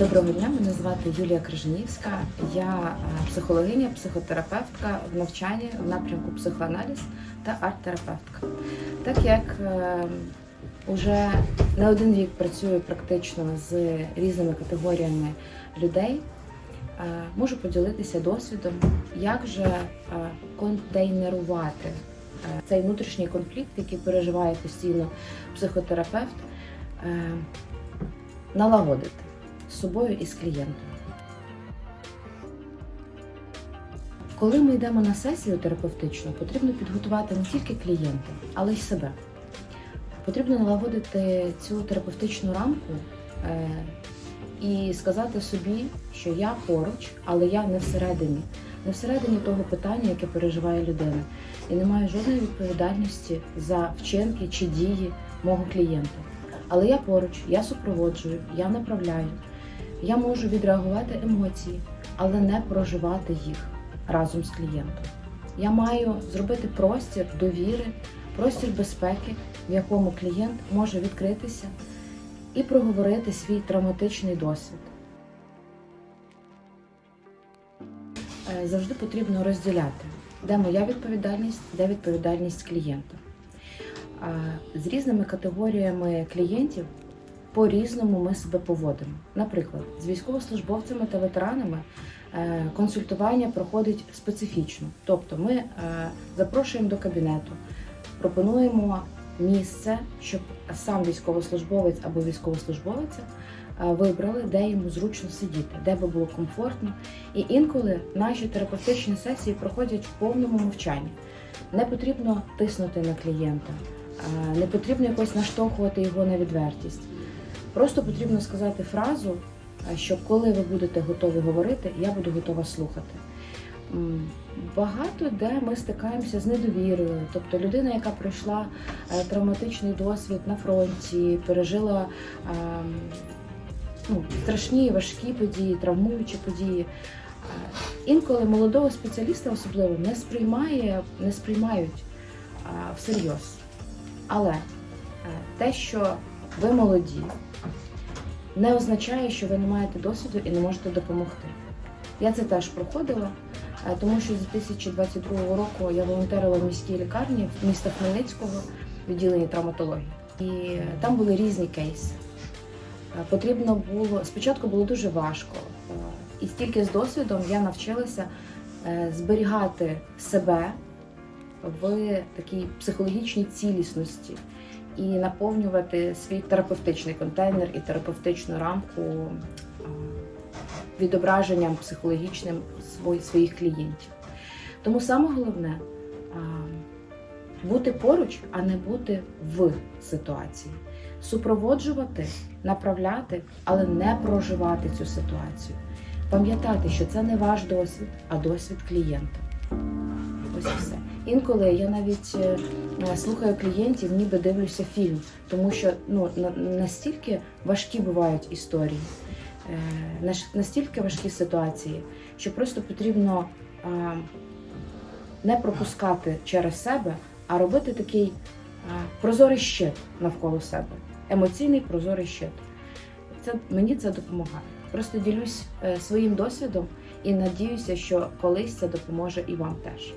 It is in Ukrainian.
Доброго дня, мене звати Юлія Крижанівська. Я е, психологиня, психотерапевтка в навчанні в напрямку психоаналіз та арт-терапевтка. Так як е, уже не один рік працюю практично з різними категоріями людей, е, можу поділитися досвідом, як же е, контейнерувати е, цей внутрішній конфлікт, який переживає постійно психотерапевт, е, налагодити з собою і з клієнтом. Коли ми йдемо на сесію терапевтичну, потрібно підготувати не тільки клієнта, але й себе. Потрібно налагодити цю терапевтичну рамку е, і сказати собі, що я поруч, але я не всередині, не всередині того питання, яке переживає людина, і не маю жодної відповідальності за вчинки чи дії мого клієнта. Але я поруч, я супроводжую, я направляю. Я можу відреагувати емоції, але не проживати їх разом з клієнтом. Я маю зробити простір довіри, простір безпеки, в якому клієнт може відкритися і проговорити свій травматичний досвід. Е, Завжди потрібно розділяти, де моя відповідальність, де відповідальність клієнта. Е, З різними категоріями клієнтів по-різному ми себе поводимо. Наприклад, з військовослужбовцями та ветеранами е, консультування проходить специфічно. Тобто ми е, запрошуємо до кабінету, пропонуємо місце, щоб сам військовослужбовець або військовослужбовиця е, вибрали, де йому зручно сидіти, де би було комфортно. І інколи наші терапевтичні сесії проходять в повному мовчанні. Не потрібно тиснути на клієнта, е, не потрібно якось наштовхувати його на відвертість. Просто потрібно сказати фразу, е, що коли ви будете готові говорити, я буду готова слухати. Багато де ми стикаємося з недовірою, тобто людина, яка пройшла е, травматичний досвід на фронті, пережила ем, ну, страшні важкі події, травмуючі події. Е, Інколи молодого спеціаліста особливо не сприймає, не сприймають е, всерйоз. Але е, те, що ви молоді, не означає, що ви не маєте досвіду і не можете допомогти. Я це теж проходила, е, тому що з 2022 року я волонтерила в міській лікарні в міста Хмельницького відділенні травматології. І там були різні кейси. Е, Потрібно було спочатку було дуже важко, е, і тільки з досвідом я навчилася зберігати себе в такій психологічній цілісності і наповнювати свій терапевтичний контейнер і терапевтичну рамку відображенням психологічним своїх клієнтів. Тому саме головне бути поруч, а не бути в ситуації. Супроводжувати, направляти, але не проживати цю ситуацію. Пам'ятати, що це не ваш досвід, а досвід клієнта. Ось і все. Інколи я навіть е, е, слухаю клієнтів, ніби дивлюся фільм, тому що ну настільки важкі бувають історії, е, настільки важкі ситуації, що просто потрібно не пропускати через себе, а робити такий прозорий щит навколо себе, емоційний прозорий щит. Це мені це допомагає. Просто ділюсь своїм досвідом і надіюся, що колись це допоможе і вам теж.